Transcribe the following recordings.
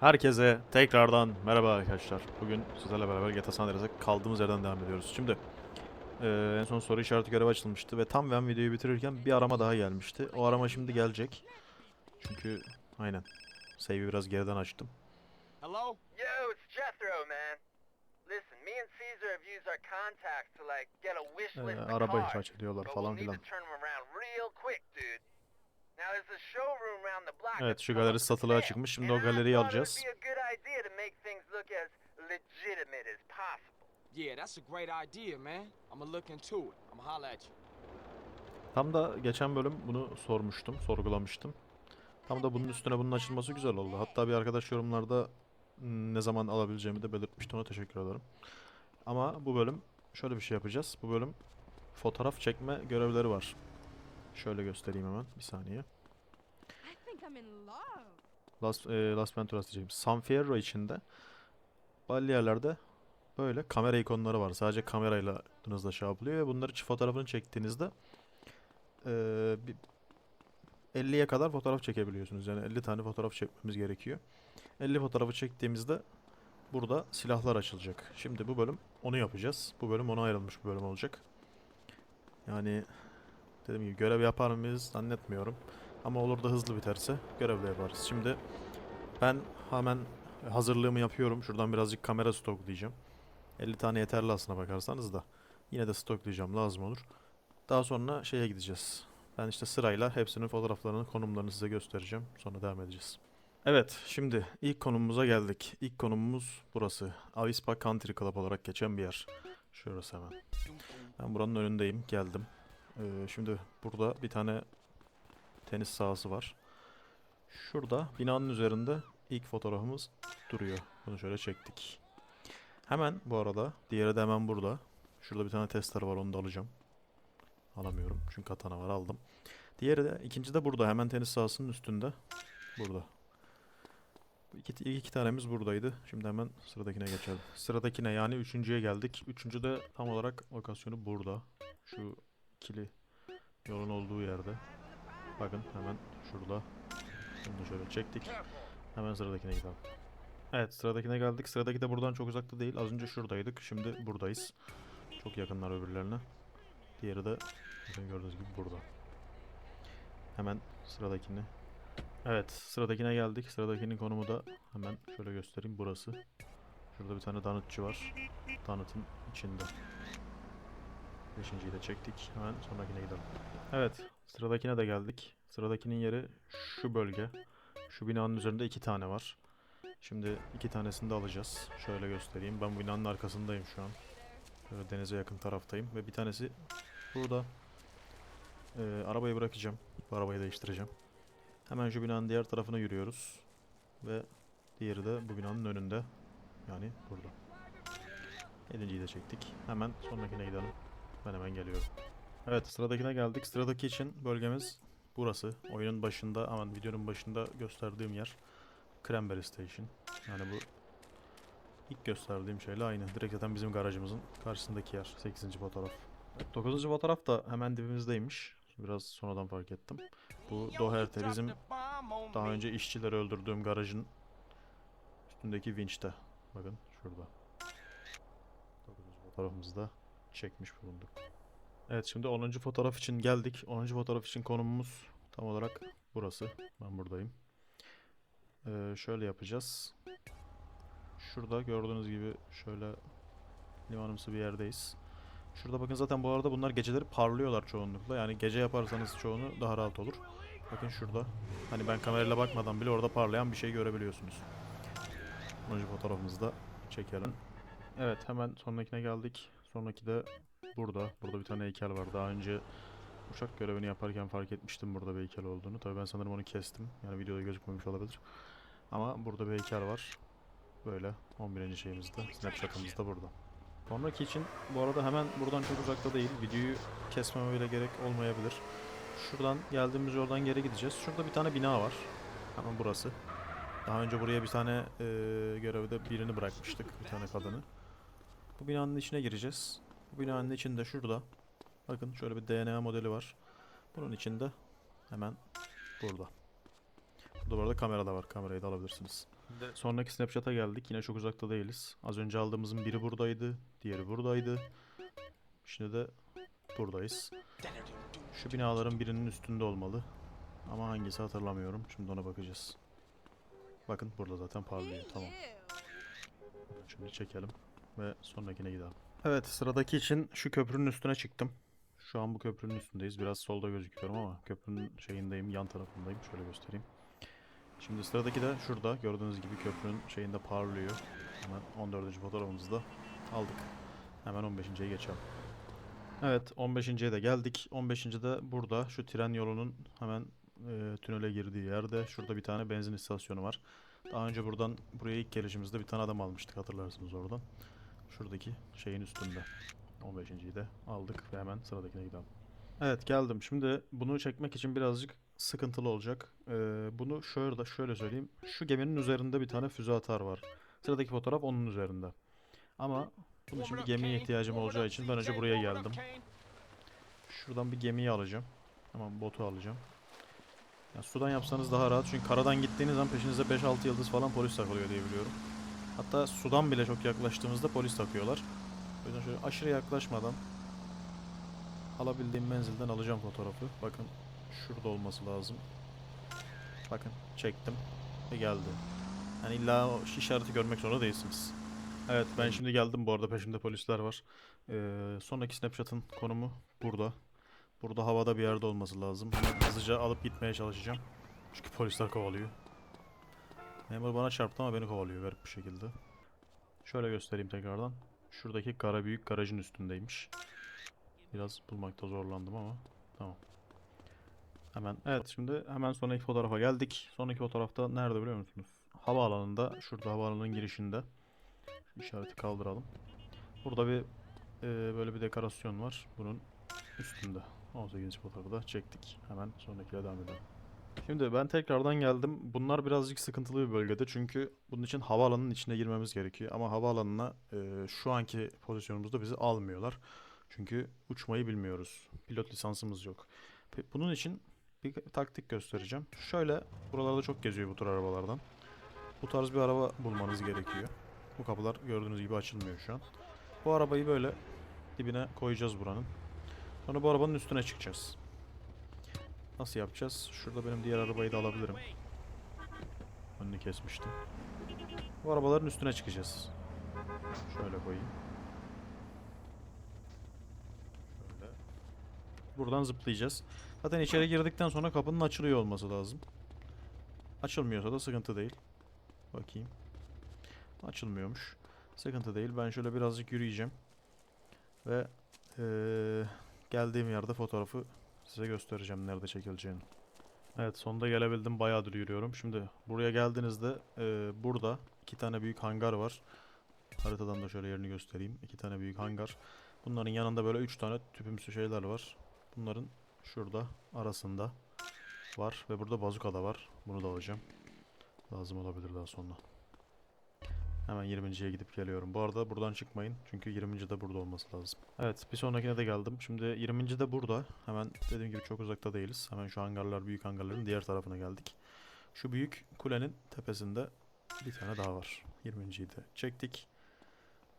Herkese tekrardan merhaba arkadaşlar. Bugün sizlerle beraber GTA San Andreas'a kaldığımız yerden devam ediyoruz. Şimdi eee, en son soru işareti görevi açılmıştı ve tam ben videoyu bitirirken bir arama daha gelmişti. O arama şimdi gelecek. Çünkü aynen save'i biraz geriden açtım. Hello? Yo, it's Jethro, man. Listen, me and Caesar have used our contacts to like get a wish list Ee, araba ihraç ediyorlar falan filan. Evet, şu galeri satılığa çıkmış. Şimdi o galeriyi alacağız. would be a good idea to make things look as legitimate as possible. Yeah, that's a great idea, man. I'ma look into it. I'ma holla at you. Tam da geçen bölüm bunu sormuştum, sorgulamıştım. Tam da bunun üstüne bunun açılması güzel oldu. Hatta bir arkadaş yorumlarda "Hmm, ne zaman alabileceğimi de belirtmişti. Ona teşekkür ederim. Ama bu bölüm şöyle bir şey yapacağız. Bu bölüm fotoğraf çekme görevleri var. Şöyle göstereyim hemen. Bir saniye. Las, e, Las Venturas diyeceğim. San Fierro içinde belli yerlerde böyle kamera ikonları var. Sadece kamerayla aklınızda şey yapılıyor ve bunları çift fotoğrafını çektiğinizde e, bir 50'ye kadar fotoğraf çekebiliyorsunuz. Yani 50 tane fotoğraf çekmemiz gerekiyor. 50 fotoğrafı çektiğimizde burada silahlar açılacak. Şimdi bu bölüm onu yapacağız. Bu bölüm ona ayrılmış bir bölüm olacak. Yani dediğim gibi görev yapar mıyız zannetmiyorum. Ama olur da hızlı biterse görevle yaparız. Şimdi ben hemen hazırlığımı yapıyorum. Şuradan birazcık kamera stoklayacağım. 50 tane yeterli aslına bakarsanız da. Yine de stoklayacağım lazım olur. Daha sonra şeye gideceğiz. Ben işte sırayla hepsinin fotoğraflarını, konumlarını size göstereceğim. Sonra devam edeceğiz. Evet, şimdi ilk konumumuza geldik. İlk konumumuz burası. Avispa Country Club olarak geçen bir yer. Şurası hemen. Ben buranın önündeyim, geldim. Ee, şimdi burada bir tane tenis sahası var. Şurada binanın üzerinde ilk fotoğrafımız duruyor. Bunu şöyle çektik. Hemen bu arada diğeri de hemen burada. Şurada bir tane tester var onu da alacağım. Alamıyorum çünkü katana var aldım. Diğeri de ikinci de burada hemen tenis sahasının üstünde. Burada. Bu İki, ilk iki tanemiz buradaydı. Şimdi hemen sıradakine geçelim. Sıradakine yani üçüncüye geldik. Üçüncü de tam olarak lokasyonu burada. Şu ikili yolun olduğu yerde. Bakın hemen şurada. Da şöyle çektik. Hemen sıradakine gidelim. Evet sıradakine geldik. Sıradaki de buradan çok uzakta değil. Az önce şuradaydık. Şimdi buradayız. Çok yakınlar öbürlerine. Diğeri de gördüğünüz gibi burada. Hemen sıradakini. Evet sıradakine geldik. Sıradakinin konumu da hemen şöyle göstereyim. Burası. Şurada bir tane donutçu var. Donut'ın içinde. Beşinciyi de çektik. Hemen sonrakine gidelim. Evet sıradakine de geldik. Sıradakinin yeri şu bölge. Şu binanın üzerinde iki tane var. Şimdi iki tanesini de alacağız. Şöyle göstereyim. Ben bu binanın arkasındayım şu an. Böyle denize yakın taraftayım. Ve bir tanesi burada. Ee, arabayı bırakacağım. Bu arabayı değiştireceğim. Hemen şu binanın diğer tarafına yürüyoruz. Ve diğeri de bu binanın önünde. Yani burada. Yedinciyi de çektik. Hemen sonrakine gidelim. Ben hemen geliyorum. Evet sıradakine geldik. Sıradaki için bölgemiz burası. Oyunun başında aman videonun başında gösterdiğim yer. Cranberry Station. Yani bu ilk gösterdiğim şeyle aynı. Direkt zaten bizim garajımızın karşısındaki yer. 8. fotoğraf. 9. fotoğraf da hemen dibimizdeymiş. Biraz sonradan fark ettim. Bu Doherty bizim daha önce işçileri öldürdüğüm garajın üstündeki vinçte. Bakın şurada. 9. fotoğrafımızı da çekmiş bulunduk. Evet şimdi 10. fotoğraf için geldik. 10. fotoğraf için konumumuz tam olarak burası. Ben buradayım. Ee, şöyle yapacağız. Şurada gördüğünüz gibi şöyle limanımsı bir yerdeyiz. Şurada bakın zaten bu arada bunlar geceleri parlıyorlar çoğunlukla. Yani gece yaparsanız çoğunu daha rahat olur. Bakın şurada. Hani ben kamerayla bakmadan bile orada parlayan bir şey görebiliyorsunuz. 10. fotoğrafımızı da çekelim. Evet hemen sonrakine geldik. Sonraki de burada. Burada bir tane heykel var. Daha önce uçak görevini yaparken fark etmiştim burada bir heykel olduğunu. Tabii ben sanırım onu kestim. Yani videoda gözükmemiş olabilir. Ama burada bir heykel var. Böyle 11. şeyimizde. Snapshot'ımız da burada. Sonraki için bu arada hemen buradan çok uzakta değil. Videoyu kesmeme bile gerek olmayabilir. Şuradan geldiğimiz yoldan geri gideceğiz. Şurada bir tane bina var. Hemen burası. Daha önce buraya bir tane eee görevde birini bırakmıştık. Bir tane kadını. Bu binanın içine gireceğiz. Bu binanın içinde şurada. Bakın şöyle bir DNA modeli var. Bunun içinde hemen burada. Burada bu arada kamera da var. Kamerayı da alabilirsiniz. Şimdi sonraki snapshot'a geldik. Yine çok uzakta değiliz. Az önce aldığımızın biri buradaydı. Diğeri buradaydı. Şimdi de buradayız. Şu binaların birinin üstünde olmalı. Ama hangisi hatırlamıyorum. Şimdi ona bakacağız. Bakın burada zaten parlıyor. Tamam. Şimdi çekelim ve sonrakine gidelim. Evet sıradaki için şu köprünün üstüne çıktım. Şu an bu köprünün üstündeyiz. Biraz solda gözüküyorum ama köprünün şeyindeyim, yan tarafındayım. Şöyle göstereyim. Şimdi sıradaki de şurada. Gördüğünüz gibi köprünün şeyinde parlıyor. Hemen 14. fotoğrafımızı da aldık. Hemen 15.ye geçelim. Evet 15.ye de geldik. 15. de burada şu tren yolunun hemen e, tünele girdiği yerde. Şurada bir tane benzin istasyonu var. Daha önce buradan buraya ilk gelişimizde bir tane adam almıştık hatırlarsınız oradan. Şuradaki şeyin üstünde. 15.yi de aldık ve hemen sıradakine gidelim. Evet geldim. Şimdi bunu çekmek için birazcık sıkıntılı olacak. Ee, bunu şöyle şöyle söyleyeyim. Şu geminin üzerinde bir tane füze atar var. Sıradaki fotoğraf onun üzerinde. Ama bunun için bir gemiye ihtiyacım olacağı için ben önce buraya geldim. Şuradan bir gemiyi alacağım. Tamam botu alacağım. Ya sudan yapsanız daha rahat çünkü karadan gittiğiniz an peşinize 5-6 yıldız falan polis takılıyor diye biliyorum. Hatta sudan bile çok yaklaştığımızda polis takıyorlar. O yüzden şöyle aşırı yaklaşmadan alabildiğim menzilden alacağım fotoğrafı. Bakın şurada olması lazım. Bakın çektim ve geldi. Yani illa o işareti görmek zorunda değilsiniz. Evet ben şimdi geldim bu arada peşimde polisler var. Ee, sonraki snapshot'ın konumu burada. Burada havada bir yerde olması lazım. Hızlıca alıp gitmeye çalışacağım. Çünkü polisler kovalıyor. Memur bana çarptı ama beni kovalıyor garip bir şekilde. Şöyle göstereyim tekrardan. Şuradaki kara büyük garajın üstündeymiş. Biraz bulmakta zorlandım ama tamam. Hemen evet şimdi hemen sonraki fotoğrafa geldik. Sonraki fotoğrafta nerede biliyor musunuz? Havaalanında şurada havaalanının girişinde. İşareti kaldıralım. Burada bir e, böyle bir dekorasyon var. Bunun üstünde. 18. fotoğrafı da çektik. Hemen sonrakiyle devam edelim. Şimdi ben tekrardan geldim. Bunlar birazcık sıkıntılı bir bölgede çünkü bunun için havaalanının içine girmemiz gerekiyor. Ama havaalanına e, şu anki pozisyonumuzda bizi almıyorlar. Çünkü uçmayı bilmiyoruz. Pilot lisansımız yok. Bunun için bir taktik göstereceğim. Şöyle buralarda çok geziyor bu tür arabalardan. Bu tarz bir araba bulmanız gerekiyor. Bu kapılar gördüğünüz gibi açılmıyor şu an. Bu arabayı böyle dibine koyacağız buranın. Sonra bu arabanın üstüne çıkacağız. Nasıl yapacağız? Şurada benim diğer arabayı da alabilirim. Önünü kesmiştim. Bu arabaların üstüne çıkacağız. Şöyle koyayım. Şöyle. Buradan zıplayacağız. Zaten içeri girdikten sonra kapının açılıyor olması lazım. Açılmıyorsa da sıkıntı değil. Bakayım. Açılmıyormuş. Sıkıntı değil. Ben şöyle birazcık yürüyeceğim. Ve eee, geldiğim yerde fotoğrafı size göstereceğim nerede çekileceğini. Evet sonunda gelebildim. Bayağıdır yürüyorum. Şimdi buraya geldiğinizde eee, burada iki tane büyük hangar var. Haritadan da şöyle yerini göstereyim. İki tane büyük hangar. Bunların yanında böyle üç tane tüpümsü şeyler var. Bunların şurada arasında var. Ve burada bazuka da var. Bunu da alacağım. Lazım olabilir daha sonra. Hemen 20.ye gidip geliyorum. Bu arada buradan çıkmayın. Çünkü 20. de burada olması lazım. Evet bir sonrakine de geldim. Şimdi 20. de burada. Hemen dediğim gibi çok uzakta değiliz. Hemen şu hangarlar büyük hangarların diğer tarafına geldik. Şu büyük kulenin tepesinde bir tane daha var. 20.yi de çektik.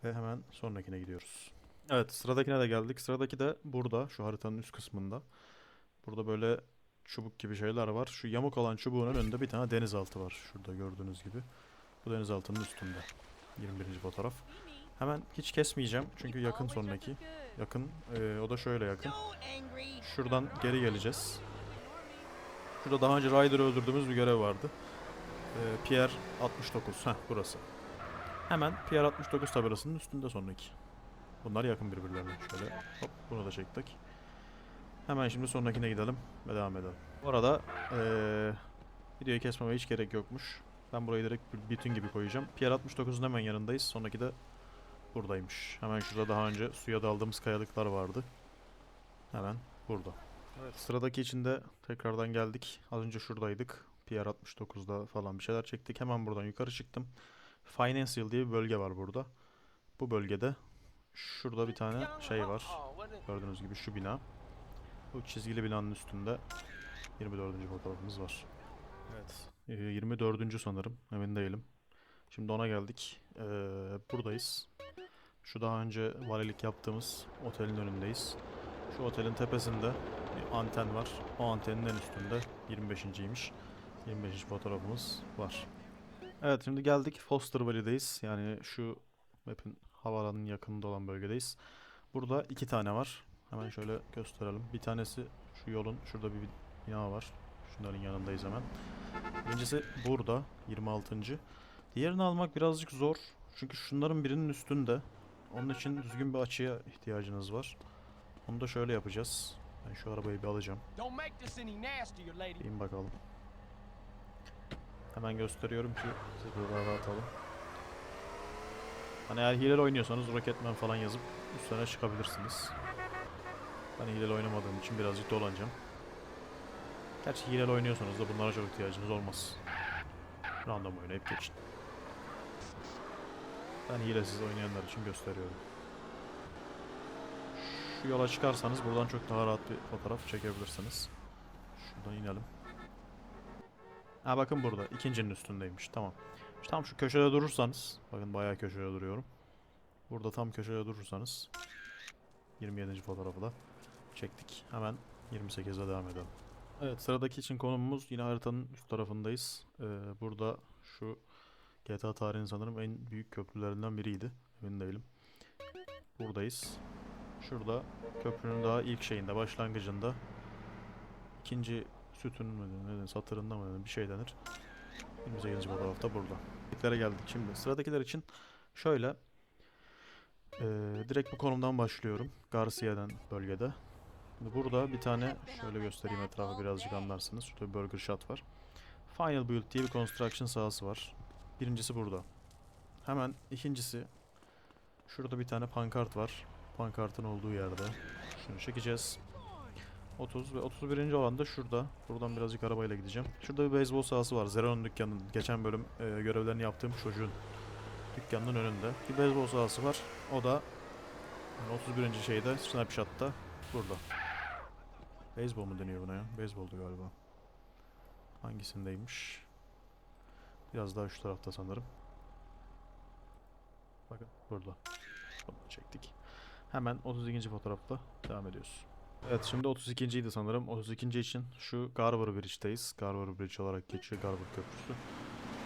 Ve hemen sonrakine gidiyoruz. Evet sıradakine de geldik. Sıradaki de burada şu haritanın üst kısmında. Burada böyle çubuk gibi şeyler var. Şu yamuk olan çubuğun önünde bir tane denizaltı var. Şurada gördüğünüz gibi. Bu denizaltının üstünde. 21. fotoğraf. Hemen hiç kesmeyeceğim çünkü yakın sonraki. Yakın. Ee, o da şöyle yakın. Şuradan geri geleceğiz. Şurada daha önce Ryder'ı öldürdüğümüz bir görev vardı. Ee, Pierre 69. Heh burası. Hemen Pierre 69 tabelasının üstünde sonraki. Bunlar yakın birbirlerine. Şöyle hop bunu da çektik. Hemen şimdi sonrakine gidelim ve devam edelim. Bu arada ee, videoyu kesmeme hiç gerek yokmuş. Ben burayı direkt bütün gibi koyacağım. Pierre 69'un hemen yanındayız. Sonraki de buradaymış. Hemen şurada daha önce suya daldığımız kayalıklar vardı. Hemen burada. Evet. Sıradaki içinde tekrardan geldik. Az önce şuradaydık. Pierre 69'da falan bir şeyler çektik. Hemen buradan yukarı çıktım. Financial diye bir bölge var burada. Bu bölgede şurada bir tane şey var. Gördüğünüz gibi şu bina. Bu çizgili binanın üstünde 24. fotoğrafımız var. Evet. Ee, 24. sanırım. Emin değilim. Şimdi ona geldik. Ee, buradayız. Şu daha önce valilik yaptığımız otelin önündeyiz. Şu otelin tepesinde bir anten var. O antenin en üstünde 25.ymiş. 25. fotoğrafımız var. Evet şimdi geldik Foster Valley'deyiz. Yani şu map'in havaalanının yakınında olan bölgedeyiz. Burada iki tane var. Hemen şöyle gösterelim. Bir tanesi şu yolun şurada bir bina var. Şunların yanındayız hemen. Birincisi burada 26. Diğerini almak birazcık zor. Çünkü şunların birinin üstünde. Onun için düzgün bir açıya ihtiyacınız var. Onu da şöyle yapacağız. Ben şu arabayı bir alacağım. İn bakalım. Hemen gösteriyorum ki size bir daha rahat alın. Hani eğer hileli oynuyorsanız Rocketman falan yazıp üstüne çıkabilirsiniz. Ben hileli oynamadığım için birazcık dolanacağım. Gerçi hileli oynuyorsanız da bunlara çok ihtiyacınız olmaz. Random oynayıp geçin. Ben hilesiz oynayanlar için gösteriyorum. Şu yola çıkarsanız buradan çok daha rahat bir fotoğraf çekebilirsiniz. Şuradan inelim. Ha bakın burada. ikincinin üstündeymiş. Tamam. İşte tam şu köşede durursanız. Bakın bayağı köşede duruyorum. Burada tam köşede durursanız. 27. fotoğrafı da çektik. Hemen 28'e devam edelim. Evet sıradaki için konumumuz yine haritanın üst tarafındayız. Ee, burada şu GTA tarihinin sanırım en büyük köprülerinden biriydi. Emin değilim. Buradayız. Şurada köprünün daha ilk şeyinde, başlangıcında ikinci sütun mu denir, satırında mı denir, bir şey denir. 28. fotoğrafta burada. Sıradakilere geldik şimdi. Sıradakiler için şöyle eee, direkt bu konumdan başlıyorum. Garcia'dan bölgede. Şimdi burada bir tane şöyle göstereyim etrafı birazcık anlarsınız. Şurada bir burger shot var. Final Build diye bir construction sahası var. Birincisi burada. Hemen ikincisi şurada bir tane pankart var. Pankartın olduğu yerde. Şunu çekeceğiz. 30 ve 31. olan da şurada. Buradan birazcık arabayla gideceğim. Şurada bir beyzbol sahası var. Zero'nun dükkanının. Geçen bölüm e, görevlerini yaptığım çocuğun dükkanının önünde. Bir beyzbol sahası var. O da yani 31. şeyde Snapshot'ta burada. Beyzbol mu deniyor buna ya? Beyzboldu galiba. Hangisindeymiş? Biraz daha şu tarafta sanırım. Bakın burada. Bunu çektik. Hemen 32. fotoğrafla devam ediyoruz. Evet şimdi 32. idi sanırım. 32. için şu Garver Bridge'deyiz. Garver Bridge olarak geçiyor Garver Köprüsü.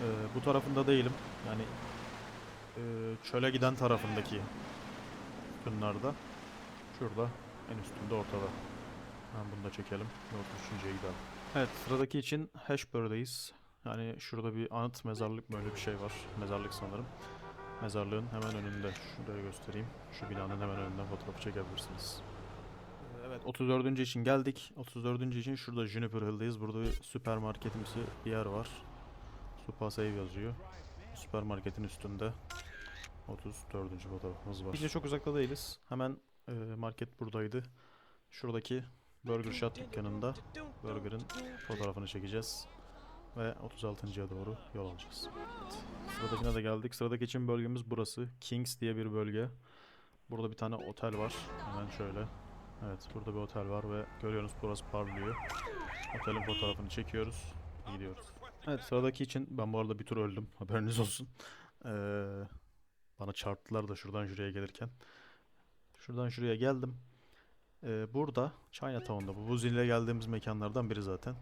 Ee, bu tarafında değilim. Yani e, çöle giden tarafındaki sütunlarda. Şurada en üstünde ortada. Hemen bunu da çekelim. ve 33.ye gidelim. Evet sıradaki için Hashbury'deyiz. Yani şurada bir anıt mezarlık böyle bir şey var. Mezarlık sanırım. Mezarlığın hemen önünde. Şuraya göstereyim. Şu binanın hemen önünden fotoğrafı çekebilirsiniz. Evet 34. için geldik. 34. için şurada Juniper Hill'deyiz. Burada bir süpermarketimsi bir yer var. Super Save yazıyor. Süpermarketin üstünde 34. fotoğrafımız var. Biz de çok uzakta değiliz. Hemen e, market buradaydı. Şuradaki Burger Shot dükkanında Burger'ın fotoğrafını çekeceğiz. Ve 36.ya doğru yol alacağız. Evet. Sıradakine de geldik. Sıradaki için bölgemiz burası. Kings diye bir bölge. Burada bir tane otel var. Hemen şöyle. Evet burada bir otel var ve görüyorsunuz burası parlıyor. Otelin fotoğrafını çekiyoruz. Gidiyoruz. Evet sıradaki için ben bu arada bir tur öldüm. Haberiniz olsun. Ee, bana çarptılar da şuradan şuraya gelirken. Şuradan şuraya geldim. Ee, burada Chinatown'da bu Buzil ile geldiğimiz mekanlardan biri zaten.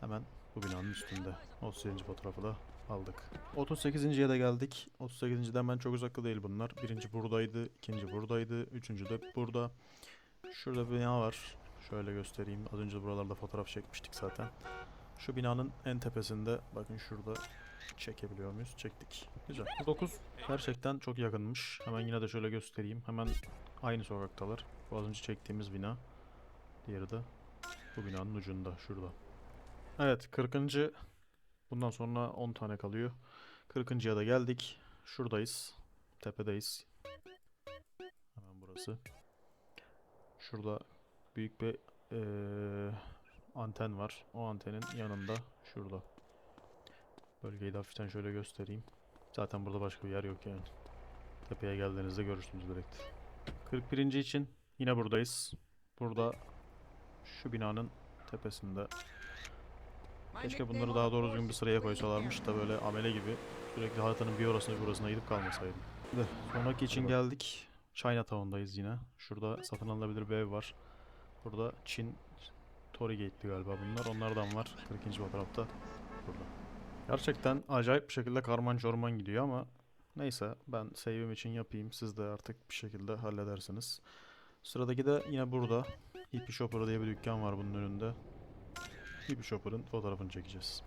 Hemen bu binanın üstünde. 37. fotoğrafı da aldık. 38.ye de geldik. 38.den ben çok uzakta değil bunlar. Birinci buradaydı, ikinci buradaydı, üçüncü de burada. Şurada bir bina var. Şöyle göstereyim. Az önce buralarda fotoğraf çekmiştik zaten. Şu binanın en tepesinde bakın şurada çekebiliyor muyuz? Çektik. Güzel. Bu 9 gerçekten çok yakınmış. Hemen yine de şöyle göstereyim. Hemen aynı sokaktalar. Bu az önce çektiğimiz bina. Diğeri de bu binanın ucunda. Şurada. Evet 40. Bundan sonra 10 tane kalıyor. 40.ya da geldik. Şuradayız. Tepedeyiz. Hemen burası. Şurada büyük bir eee, anten var. O antenin yanında şurada. Bölgeyi de hafiften şöyle göstereyim. Zaten burada başka bir yer yok yani. Tepeye geldiğinizde görürsünüz direkt. 41. için yine buradayız. Burada şu binanın tepesinde Keşke bunları daha doğru düzgün bir sıraya koysalarmış da böyle amele gibi sürekli haritanın bir orasına bir burasına gidip kalmasaydım. Sonraki için geldik. Chinatown'dayız yine. Şurada satın alınabilir bir ev var. Burada Çin Torii Gate'li galiba bunlar. Onlardan var. 40. fotoğrafta burada. Gerçekten acayip bir şekilde karman çorman gidiyor ama neyse ben save'im için yapayım. Siz de artık bir şekilde halledersiniz. Sıradaki de yine burada. Hippie Shopper diye bir dükkan var bunun önünde. Hippie Shopper'ın fotoğrafını çekeceğiz.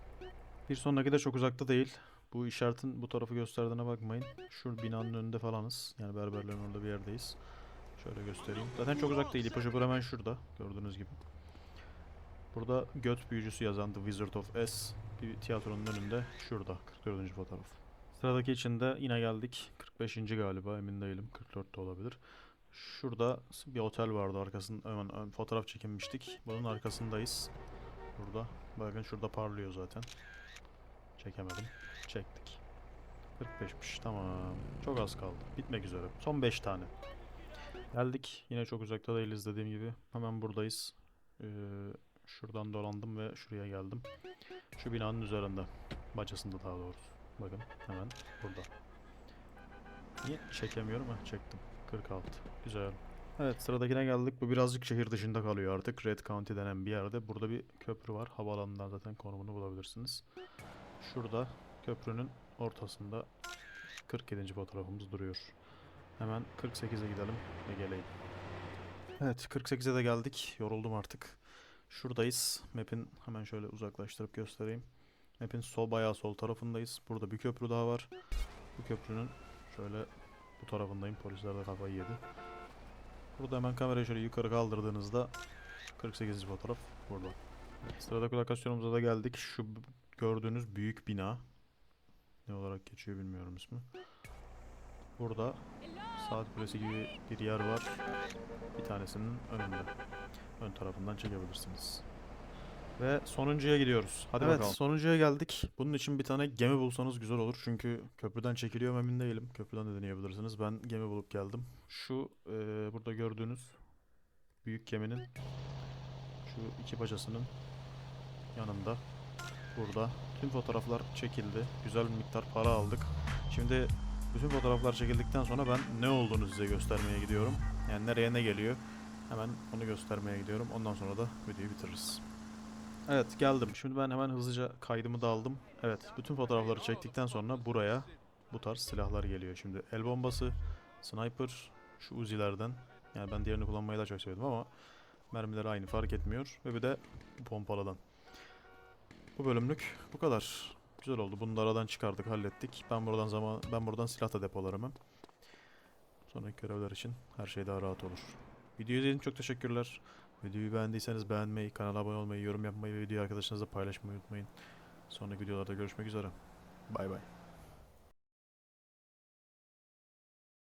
Bir sonraki de çok uzakta değil. Bu işaretin bu tarafı gösterdiğine bakmayın. Şu binanın önünde falanız. Yani berberlerin orada bir yerdeyiz. Şöyle göstereyim. Zaten çok uzak değil. Hippie Shopper hemen şurada. Gördüğünüz gibi. Burada göt büyücüsü yazan The Wizard of S bir tiyatronun önünde şurada 44. fotoğraf. Sıradaki için de yine geldik. 45. galiba emin değilim. 44 de olabilir. Şurada bir otel vardı arkasında hemen ön fotoğraf çekinmiştik. Bunun arkasındayız. Burada. Bakın şurada parlıyor zaten. Çekemedim. Çektik. 45'miş. Tamam. Çok az kaldı. Bitmek üzere. Son 5 tane. Geldik. Yine çok uzakta değiliz dediğim gibi. Hemen buradayız. Ee, şuradan dolandım ve şuraya geldim. Şu binanın üzerinde. Bacasında daha doğrusu. Bakın hemen burada. Niye çekemiyorum? Ha çektim. 46. Güzel. Evet sıradakine geldik. Bu birazcık şehir dışında kalıyor artık. Red County denen bir yerde. Burada bir köprü var. Havaalanından zaten konumunu bulabilirsiniz. Şurada köprünün ortasında 47. fotoğrafımız duruyor. Hemen 48'e gidelim ve geleyim. Evet 48'e de geldik. Yoruldum artık. Şuradayız. Map'in hemen şöyle uzaklaştırıp göstereyim. Map'in sol bayağı sol tarafındayız. Burada bir köprü daha var. Bu köprünün şöyle bu tarafındayım. Polisler de kafayı yedi. Burada hemen kamerayı şöyle yukarı kaldırdığınızda 48. fotoğraf burada. Sıradaki lokasyonumuza da geldik. Şu gördüğünüz büyük bina. Ne olarak geçiyor bilmiyorum ismi. Burada saat kulesi gibi bir yer var. Bir tanesinin önünde. Ön tarafından çekebilirsiniz. Ve sonuncuya gidiyoruz. Hadi Evet, bakalım. sonuncuya geldik. Bunun için bir tane gemi bulsanız güzel olur. Çünkü köprüden çekiliyor emin değilim. Köprüden de deneyebilirsiniz. Ben gemi bulup geldim. Şu eee, burada gördüğünüz büyük geminin şu iki bacasının yanında burada tüm fotoğraflar çekildi. Güzel bir miktar para aldık. Şimdi bütün fotoğraflar çekildikten sonra ben ne olduğunu size göstermeye gidiyorum. Yani nereye ne geliyor. Hemen onu göstermeye gidiyorum. Ondan sonra da videoyu bitiririz. Evet geldim. Şimdi ben hemen hızlıca kaydımı da aldım. Evet bütün fotoğrafları çektikten sonra buraya bu tarz silahlar geliyor. Şimdi el bombası, sniper, şu uzilerden. Yani ben diğerini kullanmayı da çok sevdim ama mermileri aynı fark etmiyor. Ve bir de bu pompalıdan. Bu bölümlük bu kadar. Güzel oldu. Bunu da aradan çıkardık, hallettik. Ben buradan zaman ben buradan silah da depolarım. Sonraki görevler için her şey daha rahat olur. Videoyu izlediğiniz çok teşekkürler. Videoyu beğendiyseniz beğenmeyi, kanala abone olmayı, yorum yapmayı ve videoyu arkadaşlarınızla paylaşmayı unutmayın. Sonraki videolarda görüşmek üzere. Bay bay.